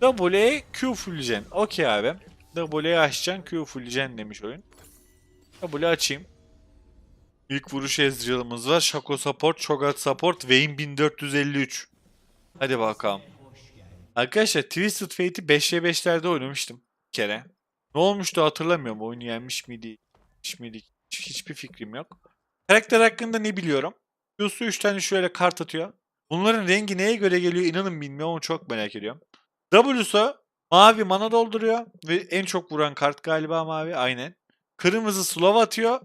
W'ye Q fulleyeceksin. Okey abi. W'ye açacaksın Q fulleyeceksin demiş oyun. W açayım. İlk vuruş Ezreal'ımız var. Shaco support, Cho'Gath support, Vayne 1453. Hadi bakalım. Arkadaşlar Twisted Fate'i 5'e 5'lerde oynamıştım bir kere. Ne olmuştu hatırlamıyorum. Oyunu yenmiş miydi? Yenmiş miydi? Hiç- Hiçbir fikrim yok. Karakter hakkında ne biliyorum? Q'su 3 tane şöyle kart atıyor. Bunların rengi neye göre geliyor inanın bilmiyorum ama çok merak ediyorum. W'su mavi mana dolduruyor ve en çok vuran kart galiba mavi aynen. Kırmızı slow atıyor.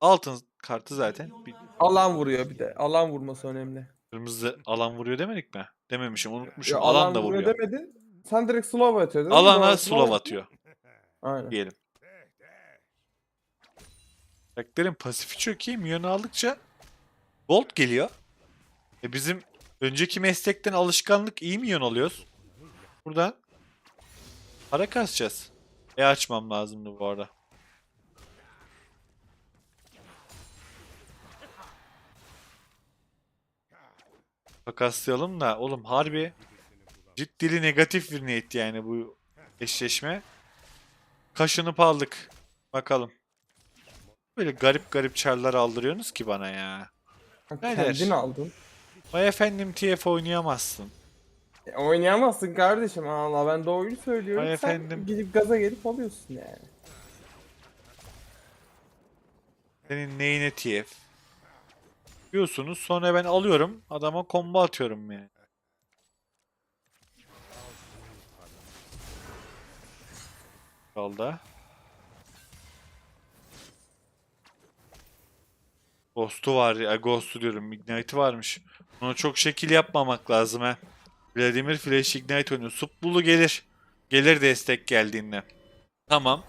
Altın kartı zaten. Alan vuruyor bir de. Alan vurması önemli. Kırmızı alan vuruyor demedik mi? Dememişim unutmuşum. Ya, alan, da vuruyor. demedin. Sen direkt slow atıyordun. değil mi? Alana Doğru, slow atıyor Aynen. diyelim. Karakterin pasifi çok iyi. Minyonu aldıkça gold geliyor. E bizim önceki meslekten alışkanlık iyi minyon alıyoruz. Buradan para kasacağız. E açmam lazımdı bu arada. Takaslayalım da oğlum harbi ciddili negatif bir niyet yani bu eşleşme. Kaşınıp aldık. Bakalım. Böyle garip garip çarlar aldırıyorsunuz ki bana ya. Kendin aldın. Vay efendim TF oynayamazsın. E, oynayamazsın kardeşim. Allah ben doğruyu söylüyorum. Ay Sen efendim. gidip gaza gelip alıyorsun yani. Senin neyine TF? Diyorsunuz sonra ben alıyorum adama combo atıyorum yani. Kaldı. Ghost'u var ya Ghost'u diyorum Ignite'i varmış. Ona çok şekil yapmamak lazım ha. Vladimir Flash Ignite oynuyor. Subbulu gelir. Gelir destek geldiğinde. Tamam.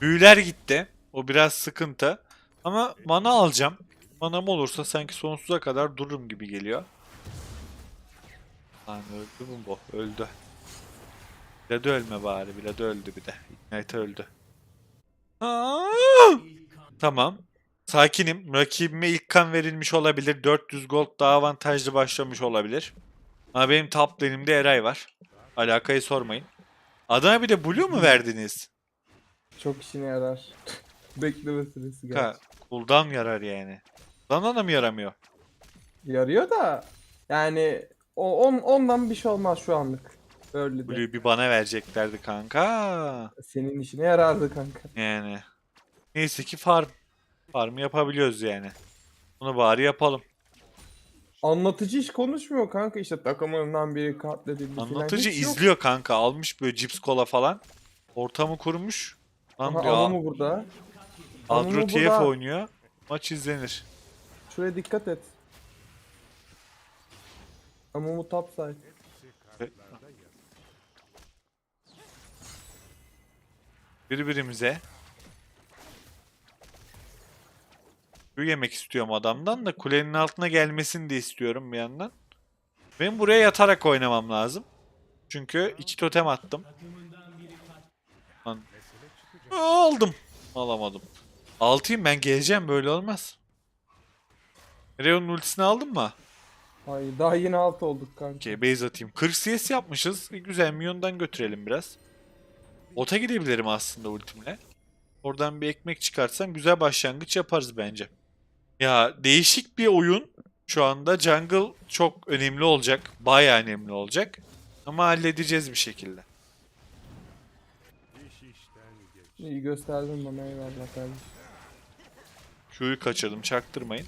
Büyüler gitti. O biraz sıkıntı. Ama mana alacağım. Manam olursa sanki sonsuza kadar dururum gibi geliyor. Lan öldü mü bu? Öldü. Vlad ölme bari. Vlad öldü bir de. Ignite öldü. Tamam. Sakinim. Rakibime ilk kan verilmiş olabilir. 400 gold daha avantajlı başlamış olabilir. Ama benim top lane'imde Eray var. Alakayı sormayın. Adana bir de blue mu verdiniz? Çok işine yarar. Bekleme süresi Ka gerçi. cooldown yarar yani. Cooldown'dan da mı yaramıyor? Yarıyor da yani o, on, ondan bir şey olmaz şu anlık. Öyle de. Blue'yu bir bana vereceklerdi kanka. Senin işine yarardı kanka. Yani. Neyse ki farm. Farm yapabiliyoruz yani. Bunu bari yapalım. Anlatıcı hiç konuşmuyor kanka işte takımından biri katledildi filan. Anlatıcı Hiç yok. izliyor kanka. Almış böyle cips kola falan. Ortamı kurmuş. Lan Aha, diyor. Amumu burada. Adro Amumu TF burada. oynuyor. Maç izlenir. Şuraya dikkat et. Amumu top side. Birbirimize. Şu yemek istiyorum adamdan da kulenin altına gelmesini de istiyorum bir yandan. Benim buraya yatarak oynamam lazım. Çünkü iki totem attım. Lan. Aldım. Alamadım. Altıyım ben geleceğim böyle olmaz. Reon'un ultisini aldın mı? Ay daha yeni alt olduk kanka. Okey base atayım. 40 CS yapmışız. E, güzel milyondan götürelim biraz. Ota gidebilirim aslında ultimle. Oradan bir ekmek çıkarsam güzel başlangıç yaparız bence. Ya değişik bir oyun. Şu anda jungle çok önemli olacak. Bayağı önemli olacak. Ama halledeceğiz bir şekilde. İyi gösterdin bana eyvallah kardeşim. Q'yu kaçırdım çaktırmayın.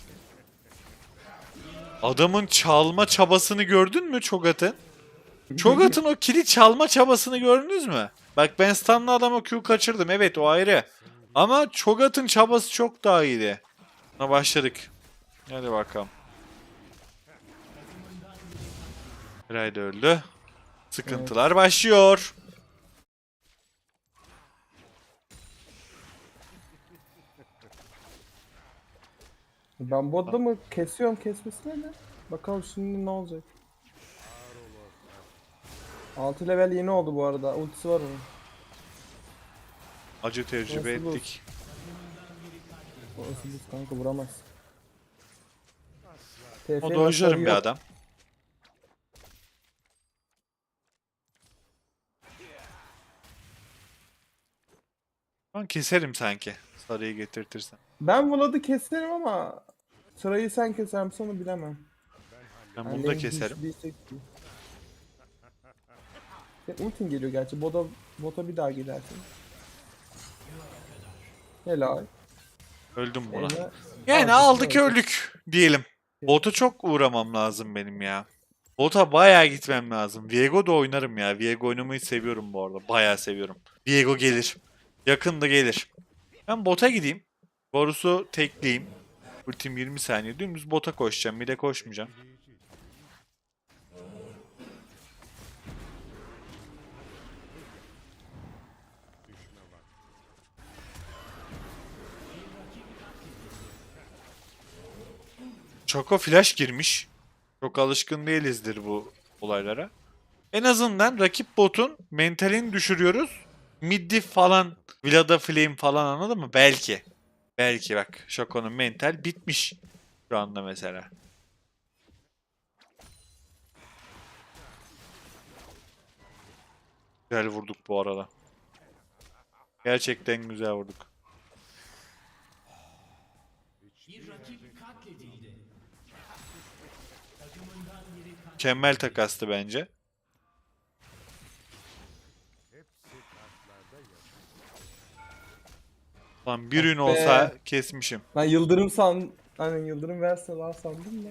Adamın çalma çabasını gördün mü Çogat'ın? Çogat'ın o kili çalma çabasını gördünüz mü? Bak ben stunlı adama Q kaçırdım evet o ayrı. Ama Çogat'ın çabası çok daha iyiydi. Buna başladık. Hadi bakalım. Eray da öldü. Sıkıntılar başlıyor. Ben bu adamı kesiyorum kesmesine ne? Bakalım şimdi ne olacak. 6 level yeni oldu bu arada. Ultisi var onun. Acı tecrübe Nasıl ettik. Orası biz kanka vuramaz. O dojlarım bir adam. Ben keserim sanki. Sarıyı getirtirsen. Ben Vlad'ı keserim ama sırayı sen keser misin onu bilemem. Ben bunu da keserim. Şey ya, Ultin geliyor gerçi. Bota, bota bir daha gidersin. Helal. Öldüm buna. Yani aldık. öldük diyelim. Bota çok uğramam lazım benim ya. Bota bayağı gitmem lazım. Viego da oynarım ya. Viego oynamayı seviyorum bu arada. Bayağı seviyorum. Viego gelir. Yakında gelir. Ben bota gideyim. Borusu tekleyeyim. Ultim 20 saniye. Dümdüz bota koşacağım. Bir de koşmayacağım. Choco flash girmiş. Çok alışkın değilizdir bu olaylara. En azından rakip botun mentalini düşürüyoruz. Mid falan, Villada Flame falan anladın mı? Belki. Belki bak Choco'nun mental bitmiş şu anda mesela. Güzel vurduk bu arada. Gerçekten güzel vurduk. Mükemmel takastı bence. Lan bir ün be. olsa kesmişim. Ben Yıldırım san... Hani Yıldırım verse lan sandım da.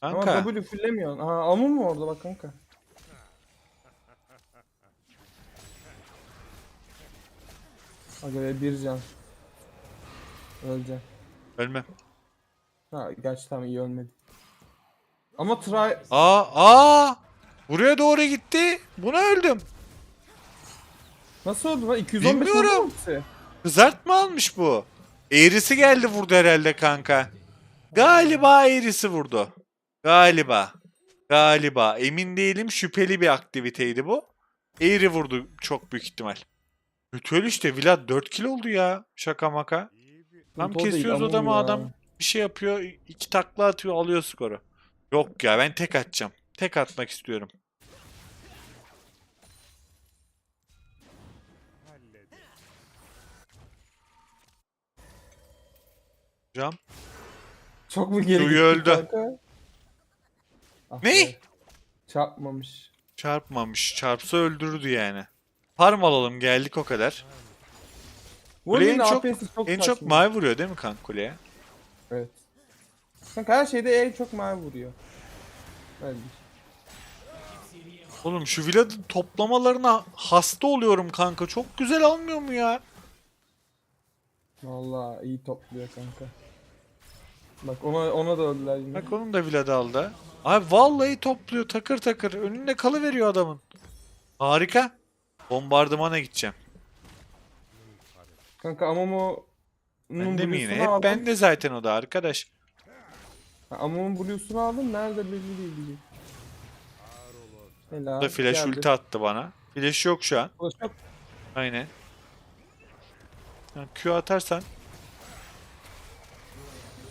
Kanka. Ama W fullemiyorsun. Aha Amun mu orada bak kanka. Aga be bir can. Öleceğim. Ölmem. Ha gerçi tamam iyi ölmedi. Ama try... Aa aa! Buraya doğru gitti. Buna öldüm. Nasıl oldu lan? 215 Bilmiyorum. Kızartma almış bu. Eğrisi geldi vurdu herhalde kanka. Galiba eğrisi vurdu. Galiba. Galiba. Emin değilim. Şüpheli bir aktiviteydi bu. Eğri vurdu çok büyük ihtimal. Kötü işte. Vlad 4 kilo oldu ya. Şaka maka. Tam kesiyoruz adamı adam bir şey yapıyor. iki takla atıyor alıyor skoru. Yok ya ben tek atacağım. Tek atmak istiyorum. Hocam. Çok mu geri Duyu öldü. Ah Ne? be. Çarpmamış. Çarpmamış. Çarpsa öldürürdü yani. Farm alalım geldik o kadar. Vurmin en çok- çok en çok saçma. mavi vuruyor değil mi kanka kuleye? Evet. Kanka her şeyde en çok mavi vuruyor. Şey. Oğlum şu Vlad'ın toplamalarına hasta oluyorum kanka. Çok güzel almıyor mu ya? Vallahi iyi topluyor kanka. Bak ona ona da öldüler yine. Bak onun da Vlad aldı. Abi vallahi topluyor takır takır. Önünde kalıveriyor adamın. Harika. Bombardımana gideceğim. Kanka Amomo Bende mi yine? Hep bende zaten o da arkadaş. Ha, Amomo'nun Blue'sunu aldım. Nerede belli değil. gibi. Helal. Da flash geldi. ulti attı bana. Flash yok şu an. Flash yok. Aynen. Ha, Q atarsan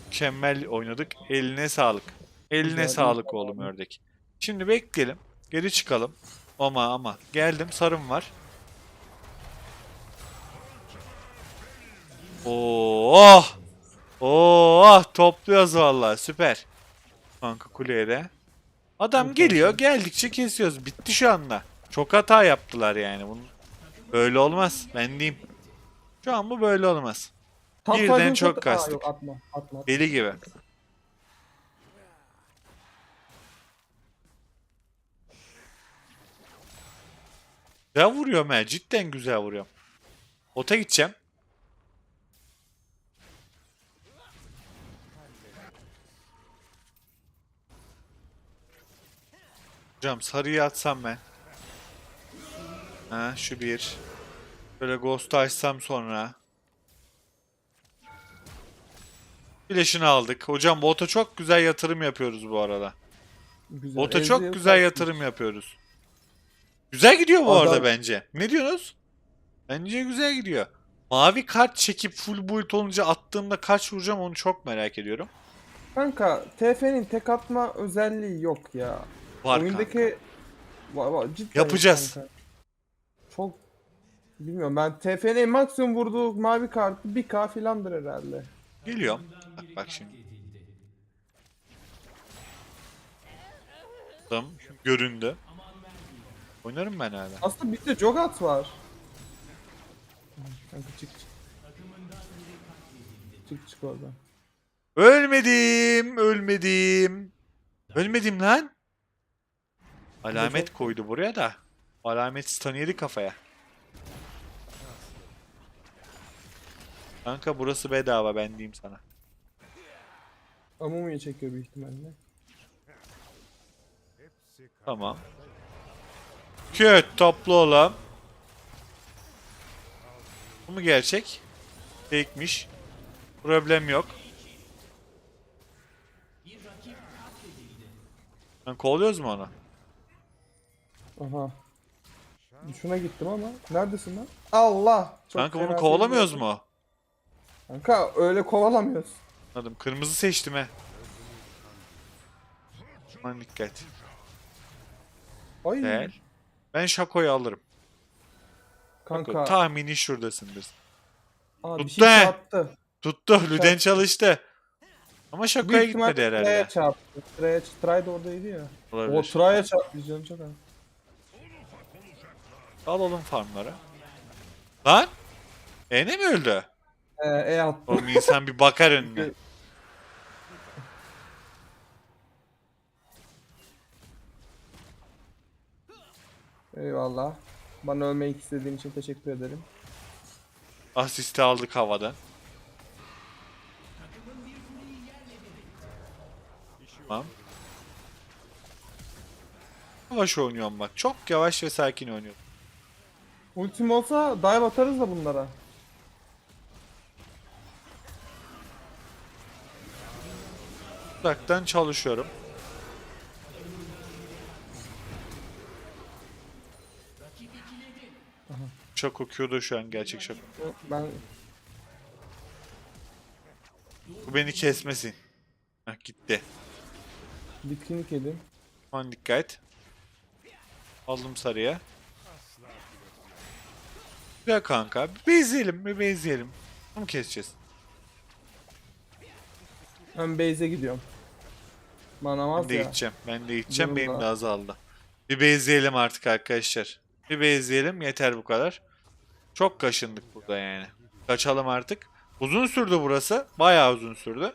mükemmel oynadık. Eline sağlık. Eline Güzel, sağlık oğlum ördek. Şimdi bekleyelim. Geri çıkalım. Ama ama geldim sarım var. Oh! Oh! Topluyoruz vallahi süper. Kanka kuleye de. Adam geliyor geldikçe kesiyoruz. Bitti şu anda. Çok hata yaptılar yani. Bunu böyle olmaz. Ben diyeyim. Şu an bu böyle olmaz. Tam Birden çok Aa, kastık. yok atma atma. Deli gibi. Güzel vuruyorum he. Cidden güzel vuruyorum. Ota gideceğim. Hocam sarıyı atsam ben. Ha şu bir. Böyle ghost açsam sonra. Flash'ını aldık. Hocam bota çok güzel yatırım yapıyoruz bu arada. Güzel. Bota Ezreal çok güzel yatırım yapıyoruz. Güzel gidiyor bu Adam- arada bence. Ne diyorsunuz? Bence güzel gidiyor. Mavi kart çekip full build olunca attığımda kaç vuracağım onu çok merak ediyorum. Kanka TF'nin tek atma özelliği yok ya. Var Oyundaki kanka. Va- va- cidden yok Yapacağız. kanka. Çok Bilmiyorum ben TF'nin maksimum vurduğu mavi kartı 1k filandır herhalde. Geliyorum. Bak, bak şimdi. Tamam. Göründü. Oynarım ben hala. Aslında bizde Jogat var. Kanka çık çık. Çık çık oradan. Ölmedim. Ölmedim. Ölmedim lan. Alamet koydu buraya da. Alamet stun yedi kafaya. Kanka burası bedava ben diyeyim sana. Amumu'yu çekiyor büyük ihtimalle. Tamam. Köt toplu olan. Bu mu gerçek? Fake'miş. Problem yok. Lan kovalıyoruz mu onu? Aha. Şuna gittim ama. Neredesin lan? Allah! Çok Kanka fena bunu kovalamıyoruz şey mu? Kanka öyle kovalamıyoruz. Anladım. Kırmızı seçtim he. Aman dikkat. Ay. Değil. Ben Şako'yu alırım. Kanka. Tahmini şuradasındır. Aa, bir Tuttu şey he. çarptı. Tuttu. Lüden çalıştı. Ama Şako'ya Büyük ihtimal gitmedi Tray'a herhalde. çarptı. Tray'a Tray da oradaydı ya. O Olabilir. Tray'a çarptı canım çok az. Alalım farmları. Lan? Ene mi öldü? Ee, e attı. Oğlum insan bir bakar önüne. Eyvallah. Bana ölmeyi istediğin için teşekkür ederim. Asisti aldık havadan. Tamam. Yavaş oynuyorum bak. Çok yavaş ve sakin oynuyorum. Ultim olsa dive atarız da bunlara. Uzaktan çalışıyorum. Şako Q'da şu an gerçek şako. Ben Bu beni kesmesin. Heh, gitti. bitkinlik yedim. Aman dikkat. Aldım sarıya. Güzel kanka. Bezleyelim, bir bezleyelim. Bunu keseceğiz. Ben base'e gidiyorum. Manamaz Ben de ya. gideceğim. Ben de gideceğim. Benim da. de azaldı. Bir bezleyelim artık arkadaşlar. Bir bezleyelim. Yeter bu kadar. Çok kaşındık burada yani. Kaçalım artık. Uzun sürdü burası. Bayağı uzun sürdü.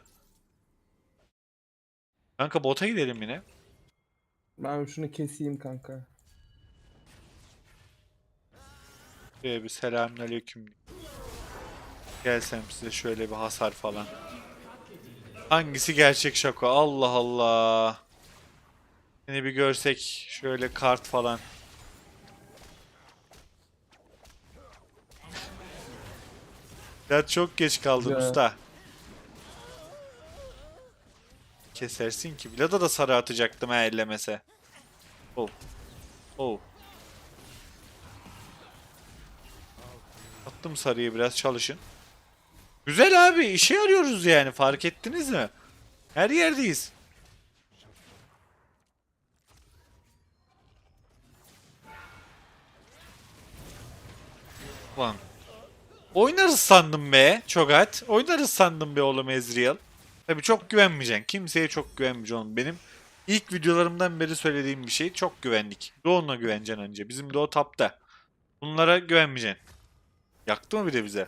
Kanka bota gidelim yine. Ben şunu keseyim kanka. Şöyle bir selamünaleyküm. Gelsem size şöyle bir hasar falan. Hangisi gerçek şaka? Allah Allah. Seni bir görsek şöyle kart falan. Ya çok geç kaldın Ya. usta. Kesersin ki. Vlad'a da sarı atacaktım ha ellemese. Oh. Oh. Attım sarıyı biraz çalışın. Güzel abi işe yarıyoruz yani fark ettiniz mi? Her yerdeyiz. Ulan. Oynarız sandım be Çogat. Oynarız sandım be oğlum Ezreal. Tabi çok güvenmeyeceksin. Kimseye çok güvenmeyeceksin. Benim ilk videolarımdan beri söylediğim bir şey çok güvenlik. Doğan'la güveneceksin önce. Bizim Doğu tapta. Bunlara güvenmeyeceksin. Yaktı mı bir de bize?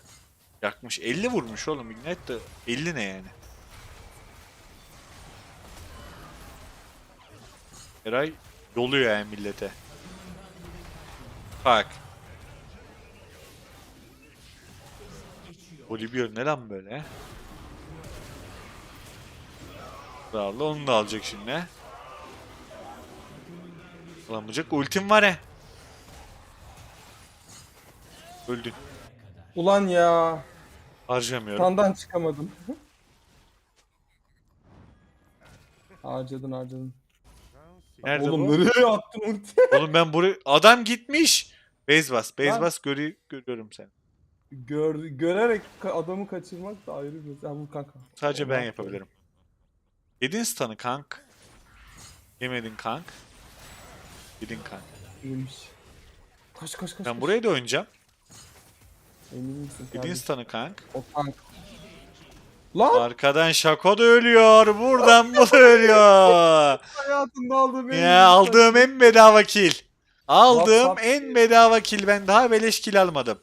Yakmış. 50 vurmuş oğlum. Ignite de 50 ne yani? Eray doluyor yani millete. Bak. Olivier ne lan böyle? Krallı onu da alacak şimdi. Alamayacak. Ultim var he. Öldün. Ulan ya. Harcamıyorum. Tandan çıkamadım. harcadın harcadın. Nerede Oğlum bu? nereye attın ulti? Oğlum ben buraya... Adam gitmiş. Base bas. Base bas. Görü... Görüyorum seni. Gör, görerek ka- adamı kaçırmak da ayrı bir. Ya bu kanka. Sadece ben yapabilirim. Yedin stun'ı kank. Yemedin kank. Yedin kank. İyiymiş. Kaç kaç kaç. Ben kaç. buraya da oynayacağım. Emin misin kardeşim? Winston'ı kank. O tank. Lan Arkadan Şako da ölüyor. Buradan bu da ölüyor. hayatında aldığım en iyi ya aldığım en bedava kill. Aldığım WhatsApp en bedava kill. Ben daha beleş kill almadım.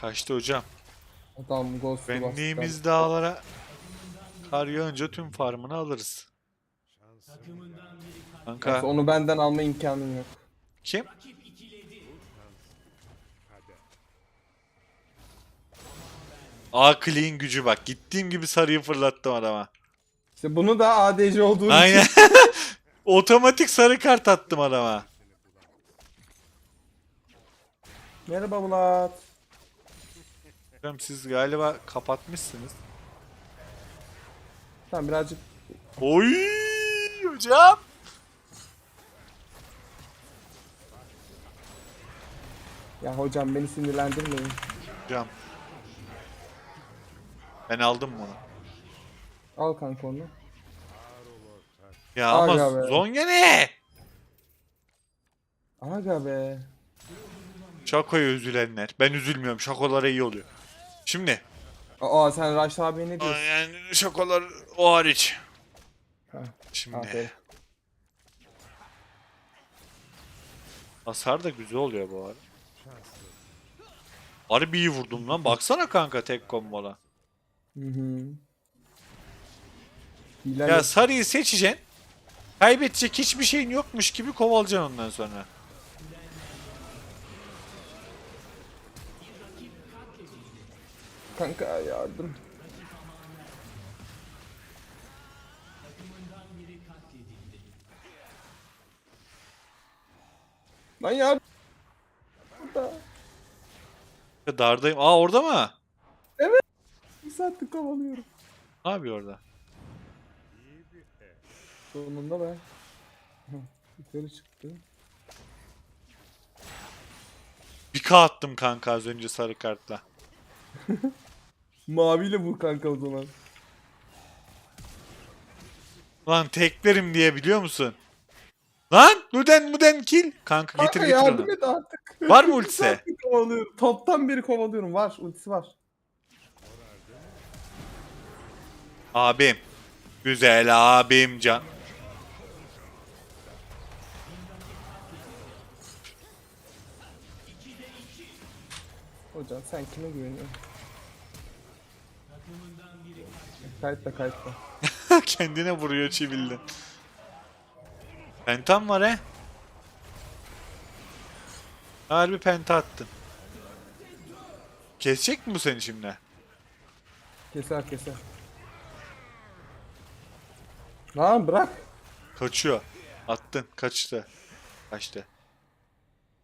Kaçtı hocam. Adam bastı. Benliğimiz dağlara kar yağınca tüm farmını alırız. Kanka Onu benden alma imkanın yok. Kim? A clean gücü bak. Gittiğim gibi sarıyı fırlattım adama. İşte bunu da ADC olduğu için Aynen. Otomatik sarı kart attım adama. Merhaba Bulat. Hocam siz galiba kapatmışsınız. Tamam birazcık Oy hocam. Ya hocam beni sinirlendirmeyin. Hocam. Ben aldım bunu. Al kanka onu. Ya Aga ama be. Zonya ne? Aga be. Şakoya üzülenler. Ben üzülmüyorum. Şakolara iyi oluyor. Şimdi. Aa sen Raşit abiye ne diyorsun? Yani şakolar o hariç. Ha, Şimdi. Aferin. Hasar da güzel oluyor bu arada. Harbi iyi vurdum lan. Baksana kanka tek kombola. Hı hı. Hilal Ya sarıyı seçeceksin. Kaybedecek hiçbir şeyin yokmuş gibi kovalayacaksın ondan sonra. kanka yardım. Lan yardım. Ya Dardayım. Aa orada mı? Bir saattir kovalıyorum. Ne yapıyor orada? Sonunda be. Hı, Yukarı çıktı. Bir K attım kanka az önce sarı kartla. Maviyle vur kanka o zaman. Lan teklerim diye biliyor musun? Lan Luden Muden kill. Kanka getir Kanka getir yardım onu. et artık. Var mı ultisi? Kovalıyorum. Toptan beri kovalıyorum. Var. Ultisi var. Abim. Güzel abim can. Hocam sen kime güveniyorsun? Kayıtla kayıtla. Kendine vuruyor çivildin. Pentam var he. Harbi penta attın. Kesecek mi bu seni şimdi? Keser keser. Lan bırak. Kaçıyor. Attın. Kaçtı. Kaçtı.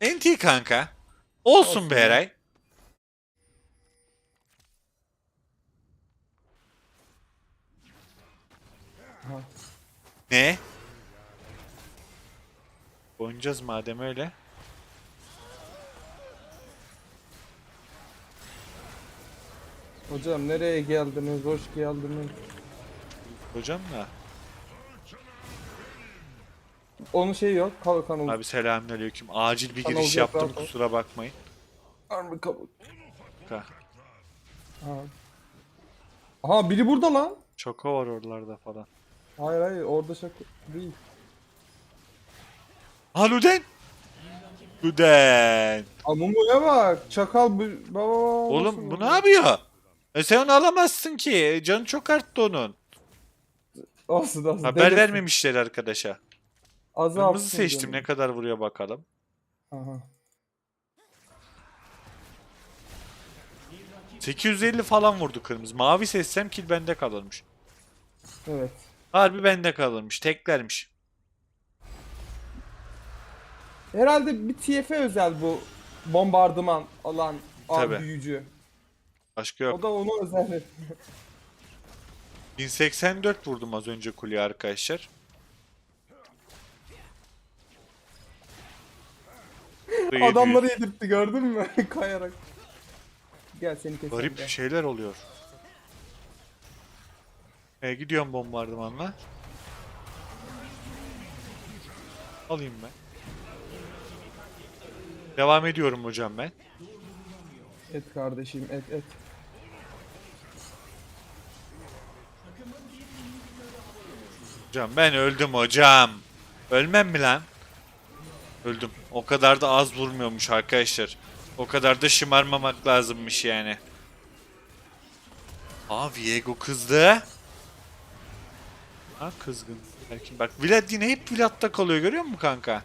NT kanka. Olsun, Olsun be. Eray. Ne? Oynayacağız madem öyle. Hocam nereye geldiniz? Hoş geldiniz. Hocam da. Onun şeyi yok. Kal kanal. Abi selamünaleyküm. Acil bir Kanal giriş yok, yaptım ol. kusura bakmayın. Harbi kabul. Ka- Aha. Aha biri burada lan. Çoko var oralarda falan. Hayır hayır orada şaka değil. Ha Luden! Luden! Amumu'ya bak. Çakal bu baba. Oğlum bu ne yapıyor? E sen onu alamazsın ki. Canı çok arttı onun. Olsun olsun. Haber Denesin. vermemişler arkadaşa. Azı Kırmızı seçtim. Ne kadar vuruyor bakalım. Aha. 850 falan vurdu kırmızı. Mavi seçsem kill bende kalırmış. Evet. Harbi bende kalırmış. Teklermiş. Herhalde bir TF'e özel bu bombardıman alan av Tabii. büyücü. Başka O yok. da onu özel. 1084 vurdum az önce kuleye arkadaşlar. Adamları 700. yedirtti gördün mü? Kayarak. Gel seni keselim. Garip gel. şeyler oluyor. E, gidiyorum bombardımanla. Alayım ben. Devam ediyorum hocam ben. Et kardeşim et et. Hocam ben öldüm hocam. Ölmem mi lan? Öldüm. O kadar da az vurmuyormuş arkadaşlar. O kadar da şımarmamak lazımmış yani. Aa Viego kızdı. Ha kızgın. Belki bak Vlad yine hep Vlad'da kalıyor görüyor musun kanka?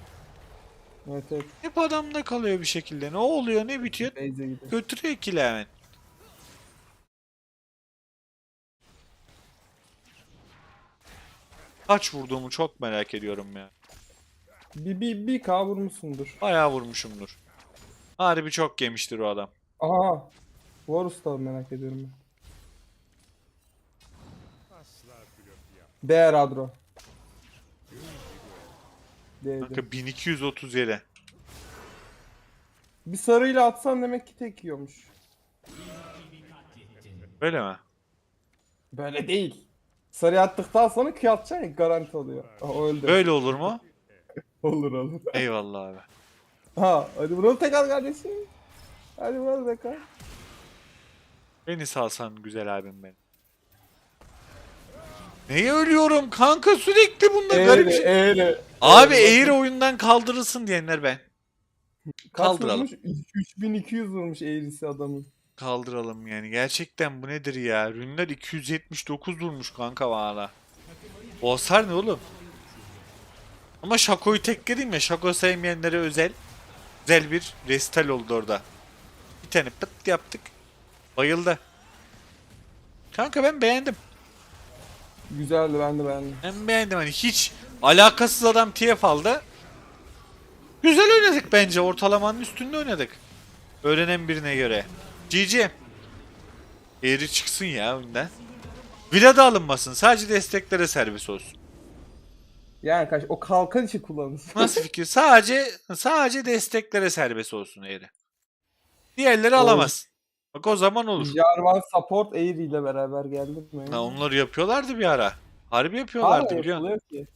Evet evet. Hep adamda kalıyor bir şekilde. Ne oluyor ne bitiyor? Götürüyor ikili hemen. Kaç vurduğumu çok merak ediyorum ya. Bir, bir, bir K vurmuşsundur. Bayağı vurmuşumdur. Harbi çok yemiştir o adam. Aha. Varus da merak ediyorum ben. Değer Adro. Değdi. Kanka 1237. Bir sarıyla atsan demek ki tek yiyormuş. Öyle mi? Böyle değil. Sarı attıktan sonra Q atacaksın garanti oluyor. O öldü. Böyle olur mu? Olur olur. Eyvallah abi. Ha hadi vuralım tekrar kardeşim. Hadi vuralım tekrar. Beni salsan güzel abim benim. Neye ölüyorum kanka sürekli bunda garip Eğri şey. eğri. Abi Eğri. eğri oyundan kaldırılsın diyenler ben. Kaç kaldıralım. vurmuş? 3200 vurmuş eğrisi adamın. Kaldıralım yani. Gerçekten bu nedir ya? Rünler 279 vurmuş kanka valla. Bu hasar ne oğlum? Ama Şako'yu tekledim ya. Şako sevmeyenlere özel. Güzel bir resital oldu orada. Bir tane pıt yaptık. Bayıldı. Kanka ben beğendim. Güzeldi ben de beğendim. Ben beğendim hani hiç alakasız adam TF aldı. Güzel oynadık bence. Ortalamanın üstünde oynadık. Öğrenen birine göre. GG. Eğri çıksın ya önden. Vila da alınmasın. Sadece desteklere servis olsun. Yani kaç o kalkan için kullanılsın. Nasıl fikir? Sadece sadece desteklere serbest olsun eğri. Diğerleri alamaz. Bak o zaman olur. Jarvan support Aerie ile beraber geldi mi? Ha, onları yapıyorlardı bir ara. Harbi yapıyorlardı Hala biliyorsun. yapılıyor ki.